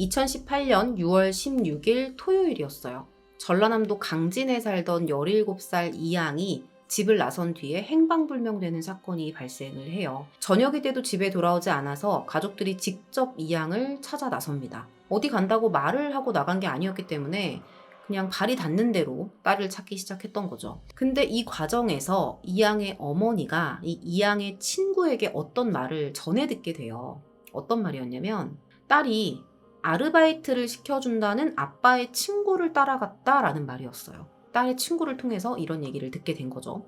2018년 6월 16일 토요일이었어요. 전라남도 강진에 살던 17살 이양이 집을 나선 뒤에 행방불명되는 사건이 발생을 해요. 저녁이 돼도 집에 돌아오지 않아서 가족들이 직접 이양을 찾아 나섭니다. 어디 간다고 말을 하고 나간 게 아니었기 때문에 그냥 발이 닿는 대로 딸을 찾기 시작했던 거죠. 근데 이 과정에서 이양의 어머니가 이 이양의 친구에게 어떤 말을 전해 듣게 돼요. 어떤 말이었냐면 딸이 아르바이트를 시켜준다는 아빠의 친구를 따라갔다라는 말이었어요. 딸의 친구를 통해서 이런 얘기를 듣게 된 거죠.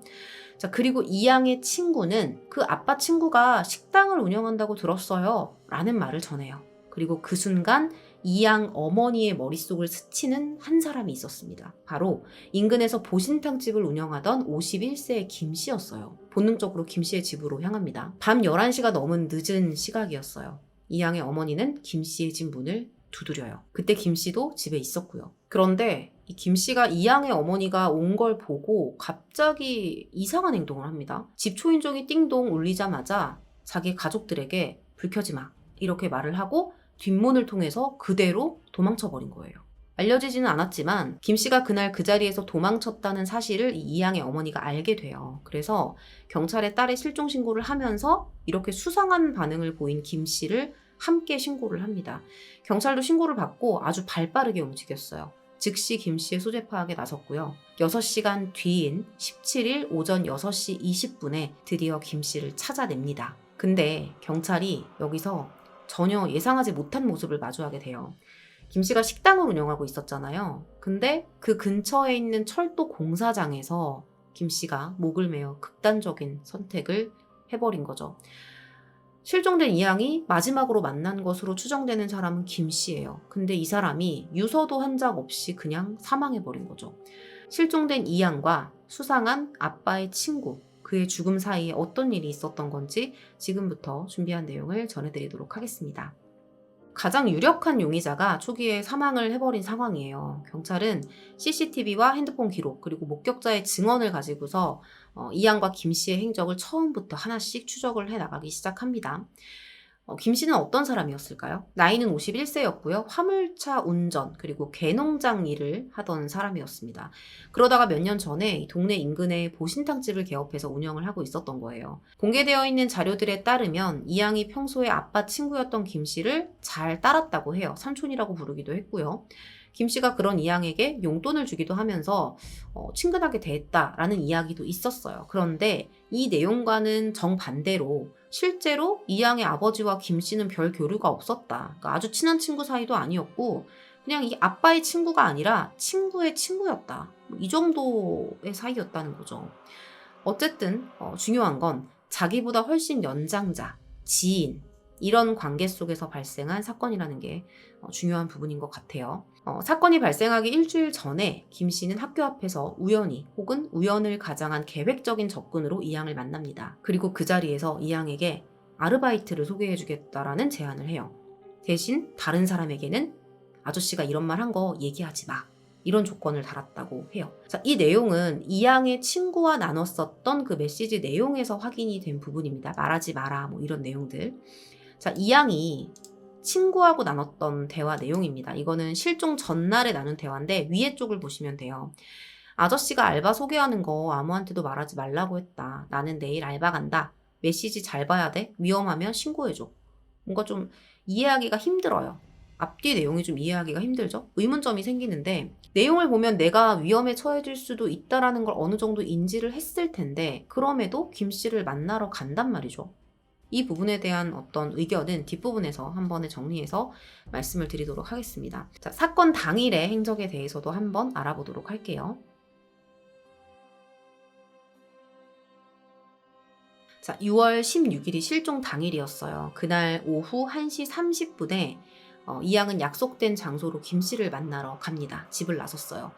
자, 그리고 이양의 친구는 그 아빠 친구가 식당을 운영한다고 들었어요. 라는 말을 전해요. 그리고 그 순간 이양 어머니의 머릿속을 스치는 한 사람이 있었습니다. 바로 인근에서 보신탕집을 운영하던 51세의 김 씨였어요. 본능적으로 김 씨의 집으로 향합니다. 밤 11시가 넘은 늦은 시각이었어요. 이양의 어머니는 김 씨의 집 문을 두드려요. 그때 김 씨도 집에 있었고요. 그런데 이 김 씨가 이양의 어머니가 온 걸 보고 갑자기 이상한 행동을 합니다. 집 초인종이 띵동 울리자마자 자기 가족들에게 불 켜지 마. 이렇게 말을 하고 뒷문을 통해서 그대로 도망쳐 버린 거예요. 알려지지는 않았지만 김 씨가 그날 그 자리에서 도망쳤다는 사실을 이 이양의 어머니가 알게 돼요. 그래서 경찰에 딸의 실종 신고를 하면서 이렇게 수상한 반응을 보인 김 씨를 함께 신고를 합니다. 경찰도 신고를 받고 아주 발빠르게 움직였어요. 즉시 김 씨의 소재 파악에 나섰고요. 6시간 뒤인 17일 오전 6시 20분에 드디어 김 씨를 찾아냅니다. 근데 경찰이 여기서 전혀 예상하지 못한 모습을 마주하게 돼요. 김 씨가 식당을 운영하고 있었잖아요. 근데 그 근처에 있는 철도 공사장에서 김 씨가 목을 메어 극단적인 선택을 해버린 거죠. 실종된 이양이 마지막으로 만난 것으로 추정되는 사람은 김 씨예요. 근데 이 사람이 유서도 한적 없이 그냥 사망해버린 거죠. 실종된 이양과 수상한 아빠의 친구, 그의 죽음 사이에 어떤 일이 있었던 건지 지금부터 준비한 내용을 전해드리도록 하겠습니다. 가장 유력한 용의자가 초기에 사망을 해버린 상황이에요. 경찰은 CCTV와 핸드폰 기록 그리고 목격자의 증언을 가지고서 어, 이양과 김 씨의 행적을 처음부터 하나씩 추적을 해 나가기 시작합니다. 어, 김 씨는 어떤 사람이었을까요? 나이는 51세였고요. 화물차 운전 그리고 개농장 일을 하던 사람이었습니다. 그러다가 몇 년 전에 이 동네 인근에 보신탕집을 개업해서 운영을 하고 있었던 거예요. 공개되어 있는 자료들에 따르면 이 양이 평소에 아빠 친구였던 김 씨를 잘 따랐다고 해요. 삼촌이라고 부르기도 했고요. 김 씨가 그런 이양에게 용돈을 주기도 하면서 어, 친근하게 대했다라는 이야기도 있었어요. 그런데 이 내용과는 정반대로 실제로 이양의 아버지와 김 씨는 별 교류가 없었다. 그러니까 아주 친한 친구 사이도 아니었고 그냥 이 아빠의 친구가 아니라 친구의 친구였다. 뭐이 정도의 사이였다는 거죠. 어쨌든 어, 중요한 건 자기보다 훨씬 연장자, 지인 이런 관계 속에서 발생한 사건이라는 게 어, 중요한 부분인 것 같아요. 어, 사건이 발생하기 일주일 전에 김 씨는 학교 앞에서 우연히 혹은 우연을 가장한 계획적인 접근으로 이양을 만납니다. 그리고 그 자리에서 이양에게 아르바이트를 소개해주겠다라는 제안을 해요. 대신 다른 사람에게는 아저씨가 이런 말 한 거 얘기하지 마. 이런 조건을 달았다고 해요. 자, 이 내용은 이양의 친구와 나눴었던 그 메시지 내용에서 확인이 된 부분입니다. 말하지 마라, 뭐 이런 내용들. 자, 이양이 친구하고 나눴던 대화 내용입니다. 이거는 실종 전날에 나눈 대화인데 위에 쪽을 보시면 돼요. 아저씨가 알바 소개하는 거 아무한테도 말하지 말라고 했다. 나는 내일 알바 간다. 메시지 잘 봐야 돼. 위험하면 신고해줘. 뭔가 좀 이해하기가 힘들어요. 앞뒤 내용이 좀 이해하기가 힘들죠? 의문점이 생기는데 내용을 보면 내가 위험에 처해질 수도 있다라는 걸 어느 정도 인지를 했을 텐데 그럼에도 김 씨를 만나러 간단 말이죠. 이 부분에 대한 어떤 의견은 뒷부분에서 한 번에 정리해서 말씀을 드리도록 하겠습니다. 자, 사건 당일의 행적에 대해서도 한번 알아보도록 할게요. 자, 6월 16일이 실종 당일이었어요. 그날 오후 1시 30분에 어, 이양은 약속된 장소로 김 씨를 만나러 갑니다. 집을 나섰어요.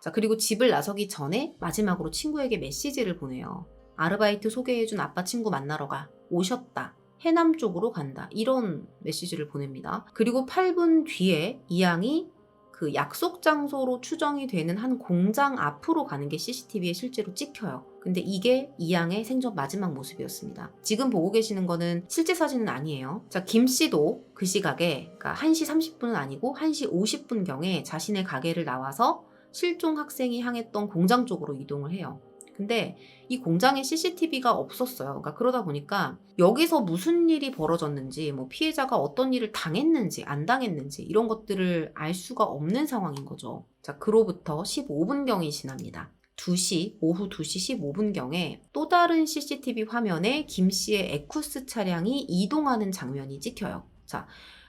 자, 그리고 집을 나서기 전에 마지막으로 친구에게 메시지를 보내요. 아르바이트 소개해준 아빠 친구 만나러 가. 오셨다. 해남 쪽으로 간다. 이런 메시지를 보냅니다. 그리고 8분 뒤에 이 양이 그 약속 장소로 추정이 되는 한 공장 앞으로 가는 게 CCTV에 실제로 찍혀요. 근데 이게 이양의 생전 마지막 모습이었습니다. 지금 보고 계시는 거는 실제 사진은 아니에요. 자, 김 씨도 그 시각에, 그러니까 1시 30분은 아니고 1시 50분경에 자신의 가게를 나와서 실종 학생이 향했던 공장 쪽으로 이동을 해요. 근데 이 공장에 CCTV가 없었어요. 그러니까 그러다 보니까 여기서 무슨 일이 벌어졌는지, 뭐 피해자가 어떤 일을 당했는지, 안 당했는지 이런 것들을 알 수가 없는 상황인 거죠. 자, 그로부터 15분경이 지납니다. 2시, 오후 2시 15분경에 또 다른 CCTV 화면에 김 씨의 에쿠스 차량이 이동하는 장면이 찍혀요. 자,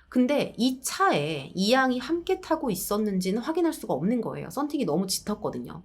근데 이 차에 이 양이 함께 타고 있었는지는 확인할 수가 없는 거예요. 썬팅이 너무 짙었거든요.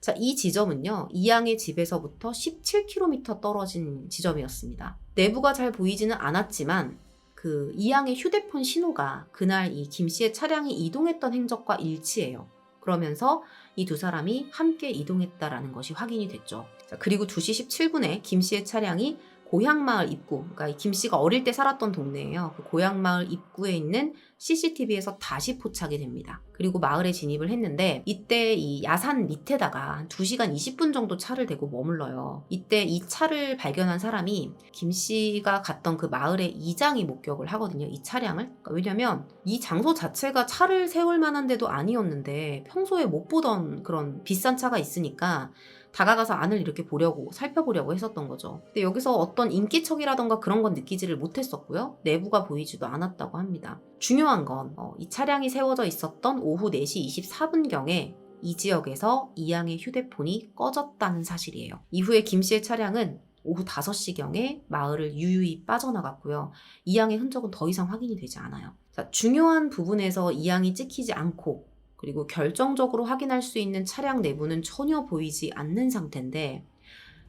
자, 이 지점은요, 이양의 집에서부터 17km 떨어진 지점이었습니다. 내부가 잘 보이지는 않았지만, 그 이양의 휴대폰 신호가 그날 이 김 씨의 차량이 이동했던 행적과 일치해요. 그러면서 이 두 사람이 함께 이동했다라는 것이 확인이 됐죠. 자, 그리고 2시 17분에 김 씨의 차량이 고향마을 입구, 그러니까 이김 씨가 어릴 때 살았던 동네예요. 그 고향마을 입구에 있는 CCTV에서 다시 포착이 됩니다. 그리고 마을에 진입을 했는데 이때 이 야산 밑에다가 한 2시간 20분 정도 차를 대고 머물러요. 이때 이 차를 발견한 사람이 김 씨가 갔던 그 마을의 이장이 목격을 하거든요. 이 차량을. 그러니까 왜냐면 이 장소 자체가 차를 세울 만한 데도 아니었는데 평소에 못 보던 그런 비싼 차가 있으니까 다가가서 안을 이렇게 보려고 살펴보려고 했었던 거죠. 근데 여기서 어떤 인기척이라던가 그런 건 느끼지를 못했었고요. 내부가 보이지도 않았다고 합니다. 중요한 건이 차량이 세워져 있었던 오후 4시 24분경에 이 지역에서 이양의 휴대폰이 꺼졌다는 사실이에요. 이후에 김 씨의 차량은 오후 5시경에 마을을 유유히 빠져나갔고요. 이양의 흔적은 더 이상 확인이 되지 않아요. 자, 중요한 부분에서 이양이 찍히지 않고 그리고 결정적으로 확인할 수 있는 차량 내부는 전혀 보이지 않는 상태인데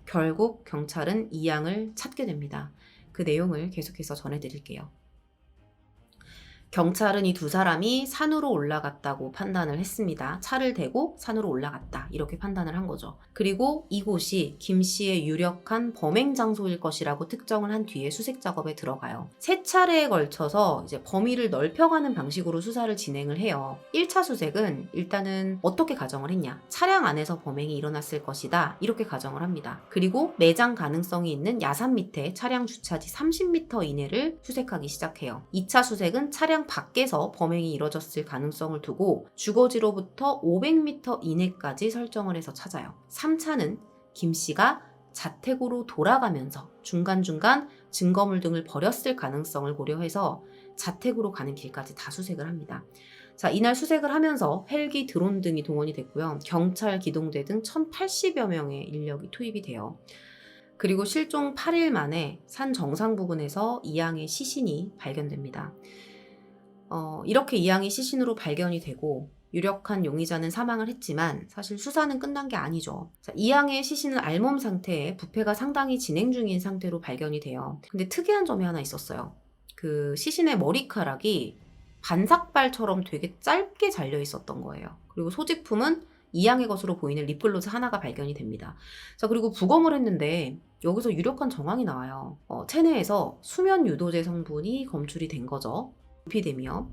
결국 경찰은 이 양을 찾게 됩니다. 그 내용을 계속해서 전해드릴게요. 경찰은 이 두 사람이 산으로 올라갔다고 판단을 했습니다. 차를 대고 산으로 올라갔다. 이렇게 판단을 한 거죠. 그리고 이곳이 김 씨의 유력한 범행 장소일 것이라고 특정을 한 뒤에 수색 작업에 들어가요. 세 차례에 걸쳐서 이제 범위를 넓혀가는 방식으로 수사를 진행을 해요. 1차 수색은 일단은 어떻게 가정을 했냐? 차량 안에서 범행이 일어났을 것이다. 이렇게 가정을 합니다. 그리고 매장 가능성이 있는 야산 밑에 차량 주차지 30m 이내를 수색하기 시작해요. 2차 수색은 차량 밖에서 범행이 이뤄졌을 가능성을 두고 주거지로부터 500m 이내까지 설정을 해서 찾아요. 3차는 김 씨가 자택으로 돌아가면서 중간중간 증거물 등을 버렸을 가능성을 고려해서 자택으로 가는 길까지 다 수색을 합니다. 자, 이날 수색을 하면서 헬기, 드론 등이 동원이 됐고요. 경찰, 기동대 등 1,080여 명의 인력이 투입이 돼요. 그리고 실종 8일 만에 산 정상 부근에서 이양의 시신이 발견됩니다. 어, 이렇게 이양이 시신으로 발견이 되고 유력한 용의자는 사망을 했지만 사실 수사는 끝난 게 아니죠. 자, 이양의 시신은 알몸 상태에 부패가 상당히 진행 중인 상태로 발견이 돼요. 근데 특이한 점이 하나 있었어요. 그 시신의 머리카락이 반삭발처럼 되게 짧게 잘려 있었던 거예요. 그리고 소지품은 이양의 것으로 보이는 립글로즈 하나가 발견이 됩니다. 자, 그리고 부검을 했는데 여기서 유력한 정황이 나와요. 어, 체내에서 수면 유도제 성분이 검출이 된 거죠. 도피되며.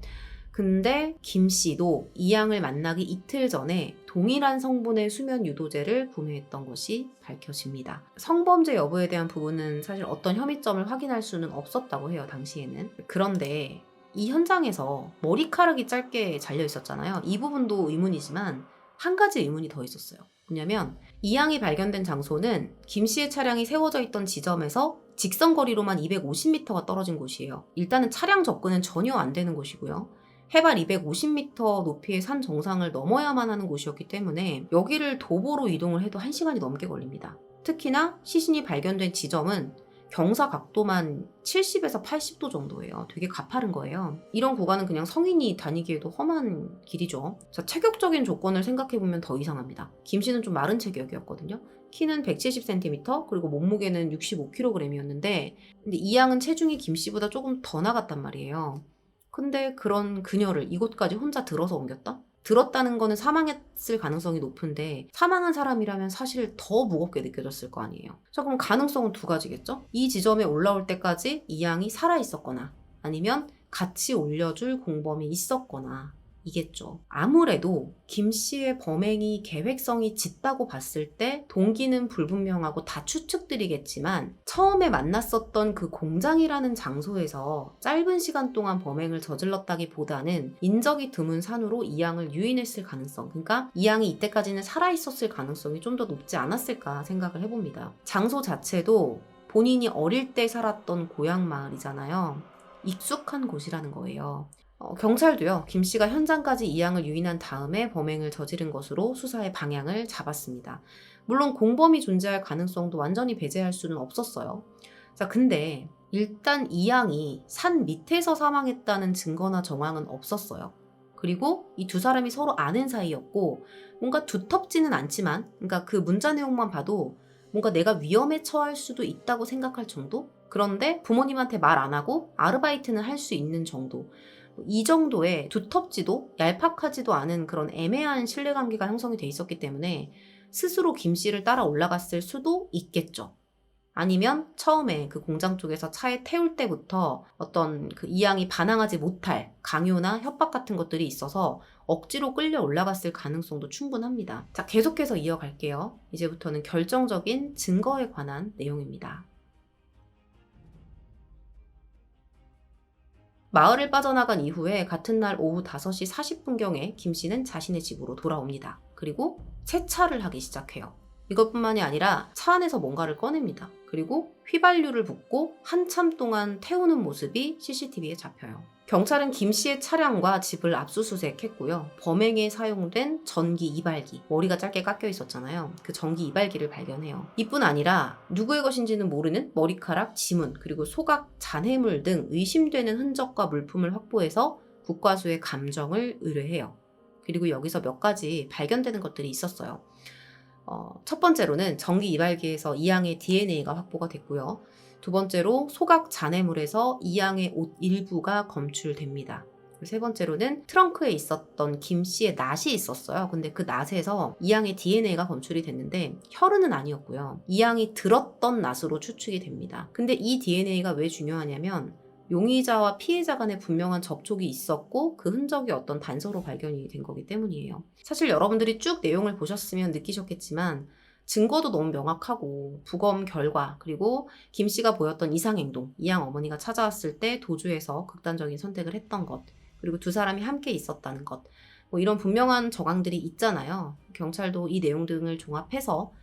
근데 김 씨도 이양을 만나기 이틀 전에 동일한 성분의 수면 유도제를 구매했던 것이 밝혀집니다. 성범죄 여부에 대한 부분은 사실 어떤 혐의점을 확인할 수는 없었다고 해요, 당시에는. 그런데 이 현장에서 머리카락이 짧게 잘려 있었잖아요. 이 부분도 의문이지만 한 가지 의문이 더 있었어요. 뭐냐면 이양이 발견된 장소는 김 씨의 차량이 세워져 있던 지점에서 직선 거리로만 250m가 떨어진 곳이에요. 일단은 차량 접근은 전혀 안 되는 곳이고요. 해발 250m 높이의 산 정상을 넘어야만 하는 곳이었기 때문에 여기를 도보로 이동을 해도 1시간이 넘게 걸립니다. 특히나 시신이 발견된 지점은 경사 각도만 70에서 80도 정도예요. 되게 가파른 거예요. 이런 구간은 그냥 성인이 다니기에도 험한 길이죠. 자, 체격적인 조건을 생각해보면 더 이상합니다. 김 씨는 좀 마른 체격이었거든요. 키는 170cm, 그리고 몸무게는 65kg이었는데, 근데 이 양은 체중이 김 씨보다 조금 더 나갔단 말이에요. 근데 그런 그녀를 이곳까지 혼자 들어서 옮겼다? 들었다는 거는 사망했을 가능성이 높은데 사망한 사람이라면 사실 더 무겁게 느껴졌을 거 아니에요. 자 그럼 가능성은 두 가지겠죠? 이 지점에 올라올 때까지 이 양이 살아 있었거나 아니면 같이 올려줄 공범이 있었거나 이겠죠. 아무래도 김 씨의 범행이 계획성이 짙다고 봤을 때 동기는 불분명하고 다 추측들이겠지만 처음에 만났었던 그 공장이라는 장소에서 짧은 시간 동안 범행을 저질렀다기보다는 인적이 드문 산으로 이 양을 유인했을 가능성, 그러니까 이 양이 이때까지는 살아있었을 가능성이 좀 더 높지 않았을까 생각을 해봅니다. 장소 자체도 본인이 어릴 때 살았던 고향 마을이잖아요. 익숙한 곳이라는 거예요. 어, 경찰도요, 김 씨가 현장까지 이 양을 유인한 다음에 범행을 저지른 것으로 수사의 방향을 잡았습니다. 물론 공범이 존재할 가능성도 완전히 배제할 수는 없었어요. 자, 근데 일단 이 양이 산 밑에서 사망했다는 증거나 정황은 없었어요. 그리고 이 두 사람이 서로 아는 사이였고, 뭔가 두텁지는 않지만, 그러니까 그 문자 내용만 봐도 뭔가 내가 위험에 처할 수도 있다고 생각할 정도? 그런데 부모님한테 말 안 하고 아르바이트는 할 수 있는 정도. 이 정도의 두텁지도 얄팍하지도 않은 그런 애매한 신뢰관계가 형성이 돼 있었기 때문에 스스로 김 씨를 따라 올라갔을 수도 있겠죠. 아니면 처음에 그 공장 쪽에서 차에 태울 때부터 어떤 그 이양이 반항하지 못할 강요나 협박 같은 것들이 있어서 억지로 끌려 올라갔을 가능성도 충분합니다. 자, 계속해서 이어갈게요. 이제부터는 결정적인 증거에 관한 내용입니다. 마을을 빠져나간 이후에 같은 날 오후 5시 40분경에 김 씨는 자신의 집으로 돌아옵니다. 그리고 세차를 하기 시작해요. 이것뿐만이 아니라 차 안에서 뭔가를 꺼냅니다. 그리고 휘발유를 붓고 한참 동안 태우는 모습이 CCTV에 잡혀요. 경찰은 김 씨의 차량과 집을 압수수색했고요. 범행에 사용된 전기 이발기, 머리가 짧게 깎여 있었잖아요. 그 전기 이발기를 발견해요. 이뿐 아니라 누구의 것인지는 모르는 머리카락, 지문, 그리고 소각, 잔해물 등 의심되는 흔적과 물품을 확보해서 국과수의 감정을 의뢰해요. 그리고 여기서 몇 가지 발견되는 것들이 있었어요. 어, 첫 번째로는 전기 이발기에서 이양의 DNA가 확보가 됐고요. 두 번째로 소각 잔해물에서 이양의 옷 일부가 검출됩니다. 세 번째로는 트렁크에 있었던 김 씨의 낫이 있었어요. 근데 그 낫에서 이양의 DNA가 검출이 됐는데 혈흔은 아니었고요. 이양이 들었던 낫으로 추측이 됩니다. 근데 이 DNA가 왜 중요하냐면 용의자와 피해자 간에 분명한 접촉이 있었고 그 흔적이 어떤 단서로 발견이 된 거기 때문이에요. 사실 여러분들이 쭉 내용을 보셨으면 느끼셨겠지만 증거도 너무 명확하고 부검 결과 그리고 김 씨가 보였던 이상 행동, 이양 어머니가 찾아왔을 때 도주해서 극단적인 선택을 했던 것, 그리고 두 사람이 함께 있었다는 것, 뭐 이런 분명한 정황들이 있잖아요. 경찰도 이 내용 등을 종합해서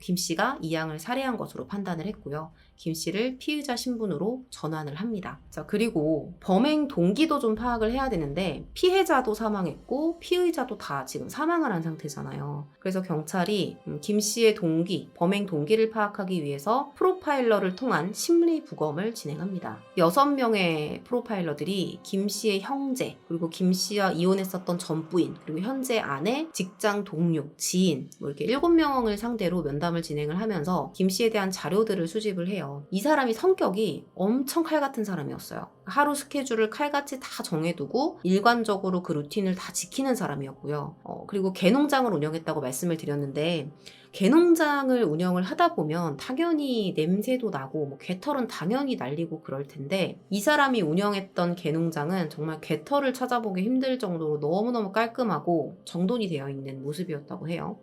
김 씨가 이양을 살해한 것으로 판단을 했고요. 김 씨를 피의자 신분으로 전환을 합니다. 자, 그리고 범행 동기도 좀 파악을 해야 되는데 피해자도 사망했고 피의자도 다 지금 사망을 한 상태잖아요. 그래서 경찰이 음, 김 씨의 동기, 범행 동기를 파악하기 위해서 프로파일러를 통한 심리 부검을 진행합니다. 여섯 명의 프로파일러들이 김 씨의 형제, 그리고 김 씨와 이혼했었던 전부인, 그리고 현재 아내, 직장 동료, 지인, 뭐 이렇게 일곱 명을 상대로 면담을 진행을 하면서 김 씨에 대한 자료들을 수집을 해요. 이 사람이 성격이 엄청 칼 같은 사람이었어요. 하루 스케줄을 칼같이 다 정해두고 일관적으로 그 루틴을 다 지키는 사람이었고요. 어, 그리고 개농장을 운영했다고 말씀을 드렸는데 개농장을 운영을 하다 보면 당연히 냄새도 나고 뭐 개털은 당연히 날리고 그럴 텐데 이 사람이 운영했던 개농장은 정말 개털을 찾아보기 힘들 정도로 너무너무 깔끔하고 정돈이 되어 있는 모습이었다고 해요.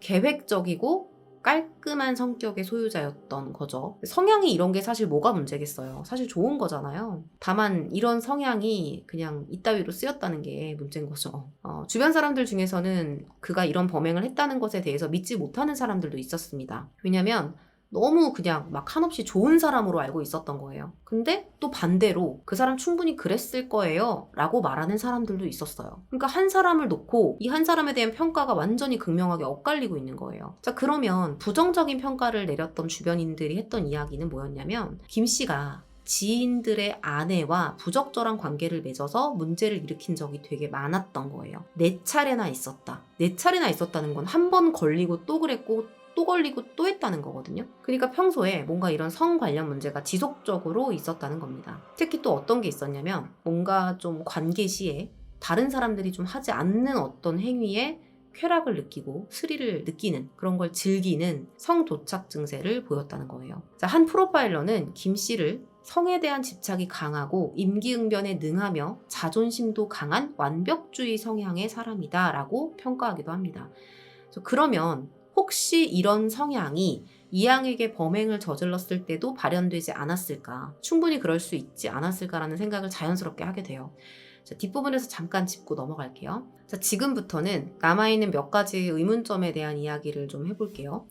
계획적이고 깔끔한 성격의 소유자였던 거죠. 성향이 이런 게 사실 뭐가 문제겠어요. 사실 좋은 거잖아요. 다만 이런 성향이 그냥 이따위로 쓰였다는 게 문제인 거죠. 어, 주변 사람들 중에서는 그가 이런 범행을 했다는 것에 대해서 믿지 못하는 사람들도 있었습니다. 왜냐면 너무 그냥 막 한없이 좋은 사람으로 알고 있었던 거예요. 근데 또 반대로 그 사람 충분히 그랬을 거예요. 라고 말하는 사람들도 있었어요. 그러니까 한 사람을 놓고 이 한 사람에 대한 평가가 완전히 극명하게 엇갈리고 있는 거예요. 자, 그러면 부정적인 평가를 내렸던 주변인들이 했던 이야기는 뭐였냐면 김 씨가 지인들의 아내와 부적절한 관계를 맺어서 문제를 일으킨 적이 되게 많았던 거예요. 네 차례나 있었다. 네 차례나 있었다는 건 한 번 걸리고 또 그랬고 또 걸리고 또 했다는 거거든요. 그러니까 평소에 뭔가 이런 성 관련 문제가 지속적으로 있었다는 겁니다. 특히 또 어떤 게 있었냐면 뭔가 좀 관계 시에 다른 사람들이 좀 하지 않는 어떤 행위에 쾌락을 느끼고 스릴을 느끼는 그런 걸 즐기는 성도착 증세를 보였다는 거예요. 자, 한 프로파일러는 김 씨를 성에 대한 집착이 강하고 임기응변에 능하며 자존심도 강한 완벽주의 성향의 사람이다 라고 평가하기도 합니다. 그러면 혹시 이런 성향이 이양에게 범행을 저질렀을 때도 발현되지 않았을까? 충분히 그럴 수 있지 않았을까라는 생각을 자연스럽게 하게 돼요. 자, 뒷부분에서 잠깐 짚고 넘어갈게요. 자, 지금부터는 남아있는 몇 가지 의문점에 대한 이야기를 좀 해볼게요.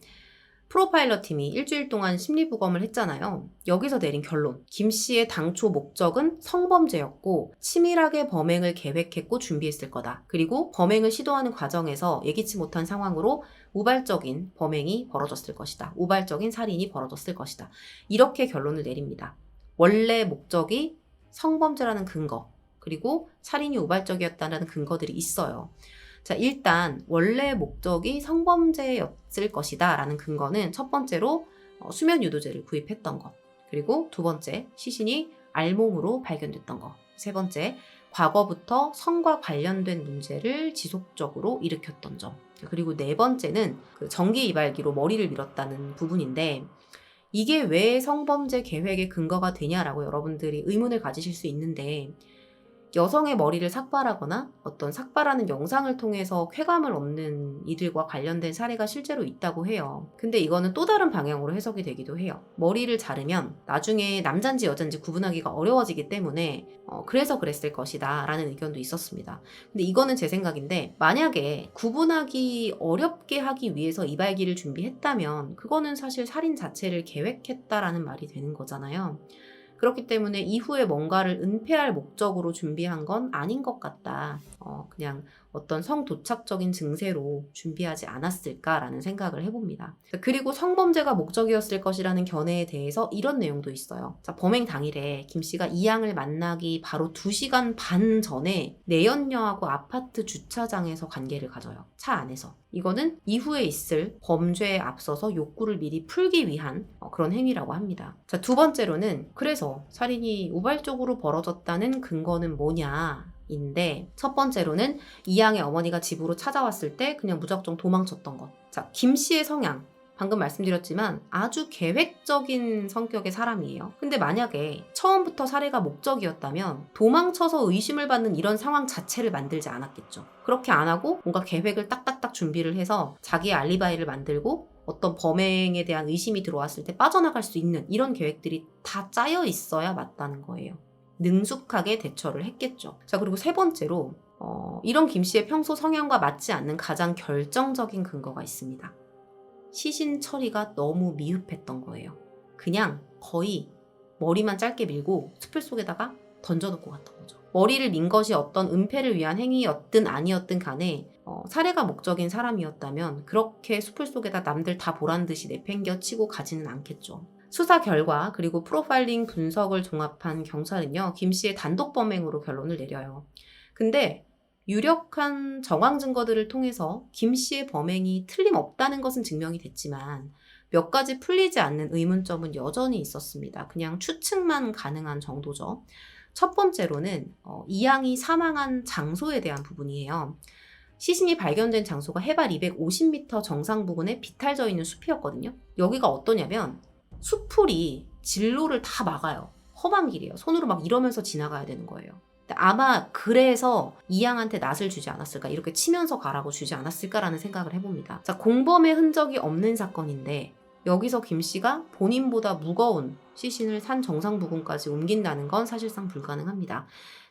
프로파일러 팀이 일주일 동안 심리 부검을 했잖아요. 여기서 내린 결론. 김 씨의 당초 목적은 성범죄였고, 치밀하게 범행을 계획했고 준비했을 거다. 그리고 범행을 시도하는 과정에서 예기치 못한 상황으로 우발적인 범행이 벌어졌을 것이다. 우발적인 살인이 벌어졌을 것이다. 이렇게 결론을 내립니다. 원래 목적이 성범죄라는 근거, 그리고 살인이 우발적이었다는 근거들이 있어요. 자, 일단 원래 목적이 성범죄였을 것이다 라는 근거는 첫 번째로 어, 수면 유도제를 구입했던 것. 그리고 두 번째, 시신이 알몸으로 발견됐던 것. 세 번째, 과거부터 성과 관련된 문제를 지속적으로 일으켰던 점. 그리고 네 번째는 그 전기 이발기로 머리를 밀었다는 부분인데 이게 왜 성범죄 계획의 근거가 되냐라고 여러분들이 의문을 가지실 수 있는데 여성의 머리를 삭발하거나 어떤 삭발하는 영상을 통해서 쾌감을 얻는 이들과 관련된 사례가 실제로 있다고 해요. 근데 이거는 또 다른 방향으로 해석이 되기도 해요. 머리를 자르면 나중에 남잔지 여잔지 구분하기가 어려워지기 때문에 어, 그래서 그랬을 것이다 라는 의견도 있었습니다. 근데 이거는 제 생각인데 만약에 구분하기 어렵게 하기 위해서 이발기를 준비했다면 그거는 사실 살인 자체를 계획했다라는 말이 되는 거잖아요. 그렇기 때문에 이후에 뭔가를 은폐할 목적으로 준비한 건 아닌 것 같다. 어, 그냥 어떤 성도착적인 증세로 준비하지 않았을까라는 생각을 해봅니다. 그리고 성범죄가 목적이었을 것이라는 견해에 대해서 이런 내용도 있어요. 자, 범행 당일에 김 씨가 이양을 만나기 바로 2시간 반 전에 내연녀하고 아파트 주차장에서 관계를 가져요. 차 안에서. 이거는 이후에 있을 범죄에 앞서서 욕구를 미리 풀기 위한 어, 그런 행위라고 합니다. 자, 두 번째로는 그래서 살인이 우발적으로 벌어졌다는 근거는 뭐냐? 인데 첫 번째로는 이양의 어머니가 집으로 찾아왔을 때 그냥 무작정 도망쳤던 것. 자, 김 씨의 성향. 방금 말씀드렸지만 아주 계획적인 성격의 사람이에요. 근데 만약에 처음부터 살해가 목적이었다면 도망쳐서 의심을 받는 이런 상황 자체를 만들지 않았겠죠. 그렇게 안 하고 뭔가 계획을 딱딱딱 준비를 해서 자기의 알리바이를 만들고 어떤 범행에 대한 의심이 들어왔을 때 빠져나갈 수 있는 이런 계획들이 다 짜여 있어야 맞다는 거예요. 능숙하게 대처를 했겠죠. 자, 그리고 세 번째로, 어, 이런 김 씨의 평소 성향과 맞지 않는 가장 결정적인 근거가 있습니다. 시신 처리가 너무 미흡했던 거예요. 그냥 거의 머리만 짧게 밀고 수풀 속에다가 던져놓고 갔던 거죠. 머리를 민 것이 어떤 은폐를 위한 행위였든 아니었든 간에 어, 살해가 목적인 사람이었다면 그렇게 수풀 속에다 남들 다 보란 듯이 내팽겨 치고 가지는 않겠죠. 수사 결과 그리고 프로파일링 분석을 종합한 경찰은요, 김 씨의 단독 범행으로 결론을 내려요. 근데 유력한 정황 증거들을 통해서 김 씨의 범행이 틀림없다는 것은 증명이 됐지만 몇 가지 풀리지 않는 의문점은 여전히 있었습니다. 그냥 추측만 가능한 정도죠. 첫 번째로는 어, 이양이 사망한 장소에 대한 부분이에요. 시신이 발견된 장소가 해발 250m 정상 부근에 비탈져 있는 숲이었거든요. 여기가 어떠냐면 수풀이 진로를 다 막아요. 험한 길이에요. 손으로 막 이러면서 지나가야 되는 거예요. 아마 그래서 이양한테 낯을 주지 않았을까 이렇게 치면서 가라고 주지 않았을까라는 생각을 해봅니다. 자 공범의 흔적이 없는 사건인데 여기서 김 씨가 본인보다 무거운 시신을 산 정상 부근까지 옮긴다는 건 사실상 불가능합니다.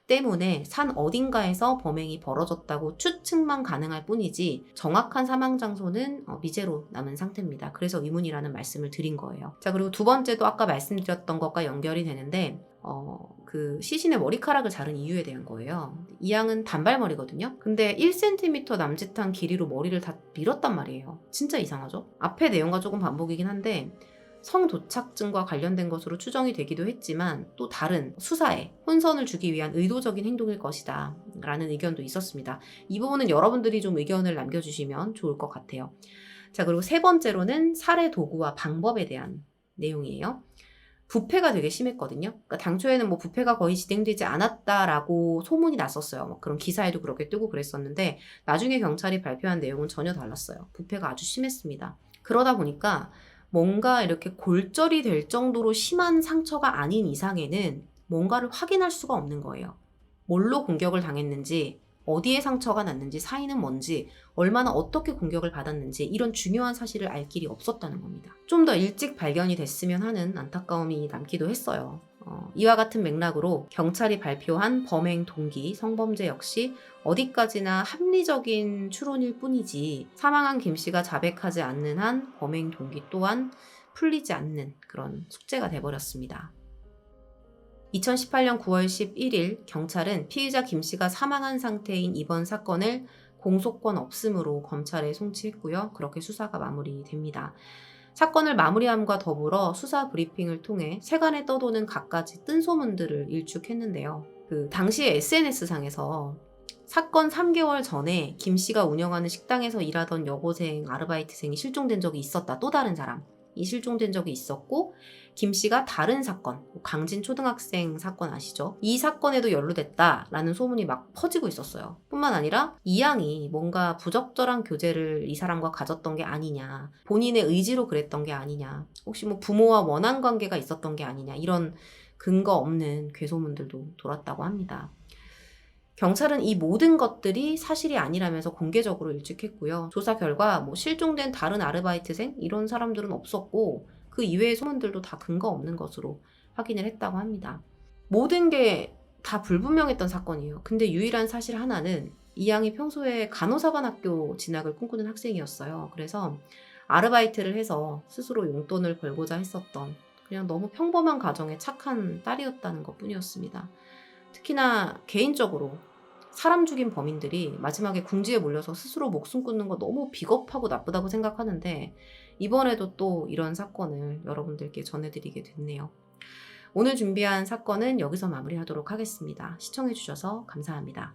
때문에 산 어딘가에서 범행이 벌어졌다고 추측만 가능할 뿐이지 정확한 사망 장소는 어, 미제로 남은 상태입니다. 그래서 의문이라는 말씀을 드린 거예요. 자, 그리고 두 번째도 아까 말씀드렸던 것과 연결이 되는데 어, 그 시신의 머리카락을 자른 이유에 대한 거예요. 이 양은 단발머리거든요. 근데 1cm 남짓한 길이로 머리를 다 밀었단 말이에요. 진짜 이상하죠? 앞에 내용과 조금 반복이긴 한데 성도착증과 관련된 것으로 추정이 되기도 했지만 또 다른 수사에 혼선을 주기 위한 의도적인 행동일 것이다 라는 의견도 있었습니다. 이 부분은 여러분들이 좀 의견을 남겨주시면 좋을 것 같아요. 자 그리고 세 번째로는 살해 도구와 방법에 대한 내용이에요. 부패가 되게 심했거든요. 그러니까 당초에는 뭐 부패가 거의 진행되지 않았다라고 소문이 났었어요. 뭐 그런 기사에도 그렇게 뜨고 그랬었는데 나중에 경찰이 발표한 내용은 전혀 달랐어요. 부패가 아주 심했습니다. 그러다 보니까 뭔가 이렇게 골절이 될 정도로 심한 상처가 아닌 이상에는 뭔가를 확인할 수가 없는 거예요. 뭘로 공격을 당했는지, 어디에 상처가 났는지, 사인은 뭔지, 얼마나 어떻게 공격을 받았는지 이런 중요한 사실을 알 길이 없었다는 겁니다. 좀 더 일찍 발견이 됐으면 하는 안타까움이 남기도 했어요. 어, 이와 같은 맥락으로 경찰이 발표한 범행 동기, 성범죄 역시 어디까지나 합리적인 추론일 뿐이지 사망한 김 씨가 자백하지 않는 한 범행 동기 또한 풀리지 않는 그런 숙제가 돼버렸습니다. 2018년 9월 11일 경찰은 피의자 김 씨가 사망한 상태인 이번 사건을 공소권 없음으로 검찰에 송치했고요. 그렇게 수사가 마무리됩니다. 사건을 마무리함과 더불어 수사 브리핑을 통해 세간에 떠도는 갖가지 뜬소문들을 일축했는데요. 그 당시에 SNS상에서 사건 3개월 전에 김 씨가 운영하는 식당에서 일하던 여고생 아르바이트생이 실종된 적이 있었다. 또 다른 사람. 이 실종된 적이 있었고 김 씨가 다른 사건, 강진 초등학생 사건 아시죠? 이 사건에도 연루됐다라는 소문이 막 퍼지고 있었어요. 뿐만 아니라 이 양이 뭔가 부적절한 교제를 이 사람과 가졌던 게 아니냐, 본인의 의지로 그랬던 게 아니냐, 혹시 뭐 부모와 원한 관계가 있었던 게 아니냐, 이런 근거 없는 괴소문들도 돌았다고 합니다. 경찰은 이 모든 것들이 사실이 아니라면서 공개적으로 일축했고요. 조사 결과 뭐 실종된 다른 아르바이트생 이런 사람들은 없었고 그 이외의 소문들도 다 근거 없는 것으로 확인을 했다고 합니다. 모든 게 다 불분명했던 사건이에요. 근데 유일한 사실 하나는 이 양이 평소에 간호사관학교 진학을 꿈꾸는 학생이었어요. 그래서 아르바이트를 해서 스스로 용돈을 벌고자 했었던 그냥 너무 평범한 가정의 착한 딸이었다는 것 뿐이었습니다. 특히나 개인적으로 사람 죽인 범인들이 마지막에 궁지에 몰려서 스스로 목숨 끊는 거 너무 비겁하고 나쁘다고 생각하는데 이번에도 또 이런 사건을 여러분들께 전해드리게 됐네요. 오늘 준비한 사건은 여기서 마무리하도록 하겠습니다. 시청해주셔서 감사합니다.